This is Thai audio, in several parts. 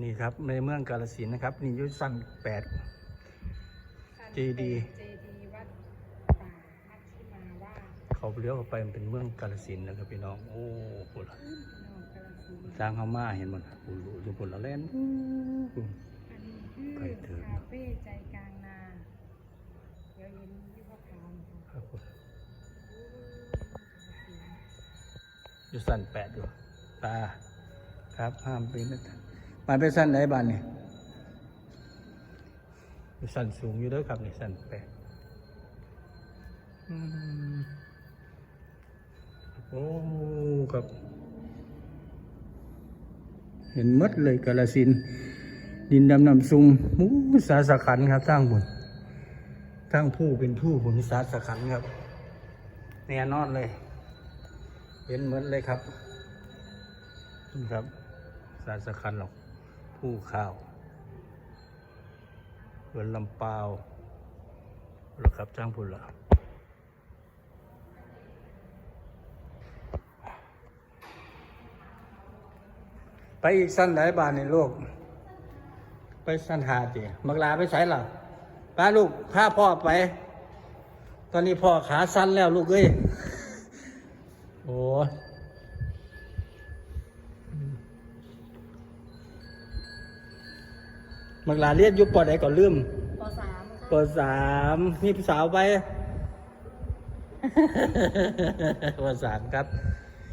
นี่ครับในเมืองกาลสินธุ์นะครับนี่อยุสั้นแปด เจดีย์ เจดีย์วัดป่ามัชชิมาวาสเขาเลี้ยวเข้าไปมันเป็นเมืองกาลสินธุ์นะครับพี่น้องโอ้โหล่ะนองกาฬสินธุ์ทางเขามาเห็นหมันโอ้โหอยู่บนละแลนอันนี้คือไปเถิดคาเฟ่ใจกลางนา เดี๋ยวเย็นที่พ่อพามค่ะครับผมอยู่สั้นแปดอยู่ตาครับห้ามไปนะ มาไปสั้นไหนบ้านนี่อยู่สั้นสูงอยู่เด้อครับนี่สั้นแปดอืมโอ้ครับ เห็นหมดเลยกาลสินธุ์ดินดำน้ำซุงมูสาสะขันครับสร้างบุญสร้างผู้เป็นผู้ผลสาสะขันครับแน่นอนเลย เห็นเหมือนเลยครับนี่ครับ สาสะขันหรอก ผู้ข้าวเหือนลำเปาวแล้วครับจ้างพุ่นละไปอีกสั้นไหนบ้านในโลก ไปสั้นหาจีมักลาไปใส่หรอป้าลูกพาพ่อไป ตอนนี้พ่อขาสั้นแล้วลูกเอ้ย โอ้ มักลาเรียนอยุปปอใดก่อนลืมปสามปสามมีพี่สาวไป ปสามครับ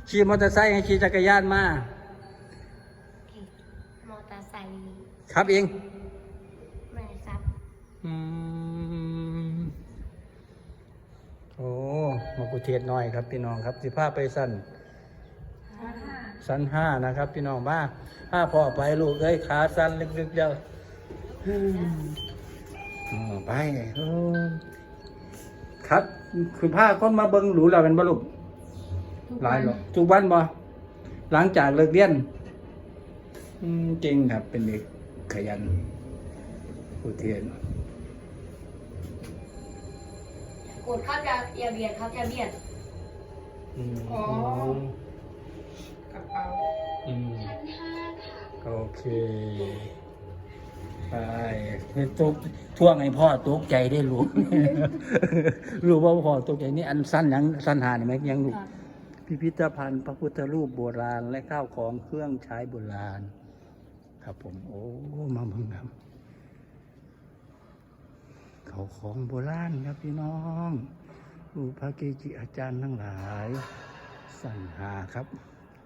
ขี่มอเตอร์ไซค์ให้ขี่จักรยานมามอเตอร์ไซค์ครับเอง ไม่ครับ อืมโอ้มากุเทศน้อยครับพี่น้องครับสิพาไปสั้นสั้นห้านะครับ พี่น้องบ้าถ้าพ่อไปลูกเอ้ยขาสั้นลึกๆเดียว อืมอ๋อไปโอ้ครับ คือผ้าคนมาเบิ้งหรูเราเป็นบ่ลูกหลายหรอกทุกวันบ่หลังจากเลิกเรียนอืมจริงครับ เป็นเด็กขยันกุเทศกดครับอย่าอย่าเบียดครับอย่าเบียดอืมอ๋อ กระเป๋าอืม โอเค ไปตุกท่วงให้พ่อตกใจได้รู้ รู้ว่าพ่อตกใจนี่อันสั้นยังสั้นหานี่ไหมยังลูกพิพิธภัณฑ์พระพุทธรูปโบราณและข้าวของเครื่องใช้โบราณ ครับผม โอ้มาเบิ่งครับเขาของโบราณครับพี่น้องรูปพระเกจิอาจารย์ทั้งหลาย สั่นหาครับ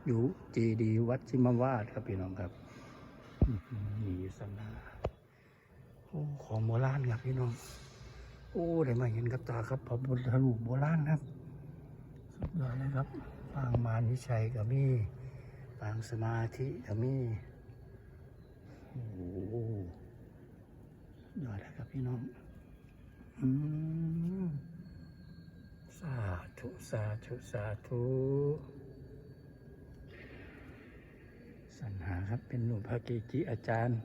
อยู่เจดีวัดชิมวาดครับพี่น้องครับอื้อหือนี่สั่นหา อ้ของโบราณครับพี่น้อง โอ้ได้มาเห็นกับตาครับพระพุทธรูปโบราณครับ สุดยอดเลยครับปางมารวิชัยก็มีปางสมาธิก็มีโอ้ยอดเลยครับพี่น้อง อืมสาธุสาธุสาธุสรรหาครับเป็นหนุ่มพระเกจิอาจารย์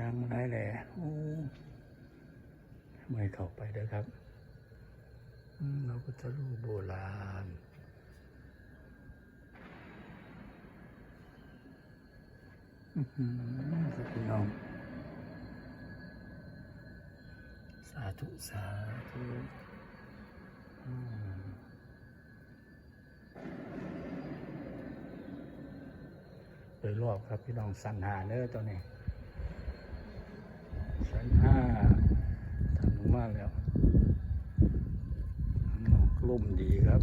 ดังหลายแหล่โอ้ไม่เข้าไปเด้อครับอืมพระพุทธรูปโบราณอื้อหือครับพี่น้องสาธุ สาธุโดยรอบครับพี่น้องสันหาเด้อตัวนี้ สันห้าทำลงมาแล้วข้างนอกร่มดีครับ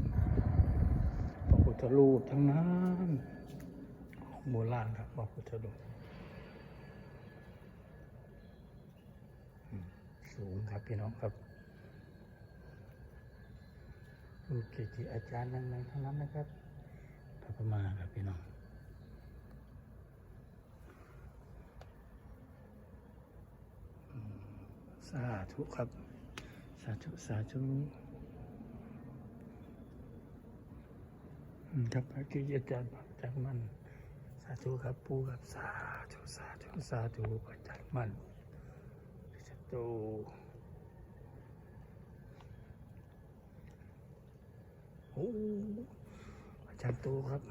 พระพุทธรูปทั้งนั้นของโบราณครับพระพุทธรูปสูงครับพี่น้องครับรูปเกจิอาจารย์นั่งๆทั้งนั้นนะครับพระประมาครับพี่น้อง สาธุครับ สาธุ สาธุครับพระกิจอาจารย์จากมัน สาธุครับปูครับสาธุสาธุสาธุอาจารย์มันสาธุโอ้อาจารย์ตูครับ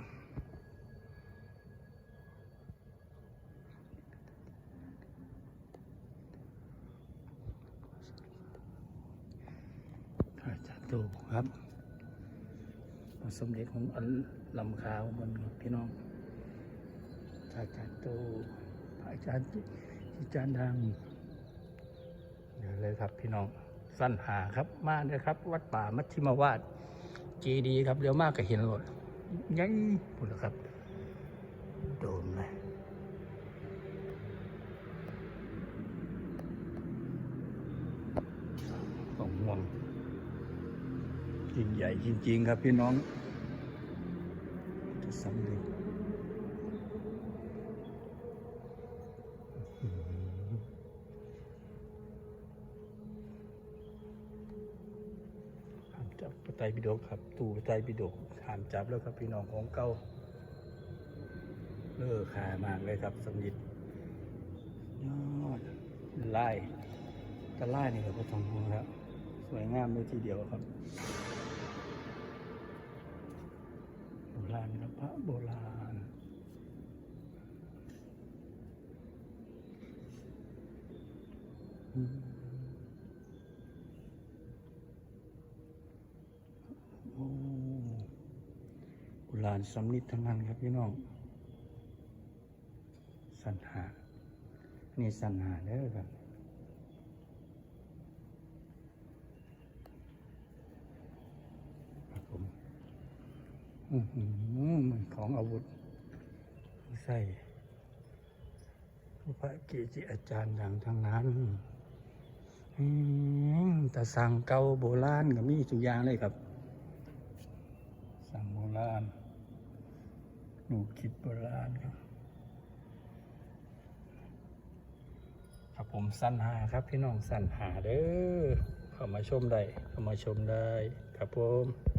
ตูครับสมเด็จของอันลำขาวมันพี่น้องอาจารย์ตูอาจารย์ที่อาจารย์ดังเดี๋ยวเลยครับพี่น้องสั้นหาครับมาเลยครับ วัดป่ามัชชิมวาดเจดีครับเดี๋ยวมากก็เห็นรถใหญ่พุ่นละครับ โดมเลยสองห่วง ยิ่งใหญ่จริง ๆ ครับพี่น้อง จะสำเร็จอื้อหือห้ามจับปไตยปิฎกครับ ตู้ปไตยปิฎกหามจับแล้วครับพี่น้องของเก่าเลอขามากเลยครับสมยิดยอดไล่ตะไล่นี่ครับพ่อทองคำครับ สวยงามเลยทีเดียวครับ โบราณครับพระโบราณ โอ้โบราณสำลิดทั้งนั้นครับพี่น้อง สันหา นี่สันหาเด้อครับ ครับผม อือหือ มันของอาวุธใส่พระเกจิอาจารย์ดังทั้งนั้นแต่สั่งเก่าโบราณก็มีทุกอย่างเลยครับ สั่งโบราณหนูคิดโบราณครับ ครับผมสั้นหาครับพี่น้องสั้นหาเด้อเข้ามาชมได้เข้ามาชมได้ ครับผม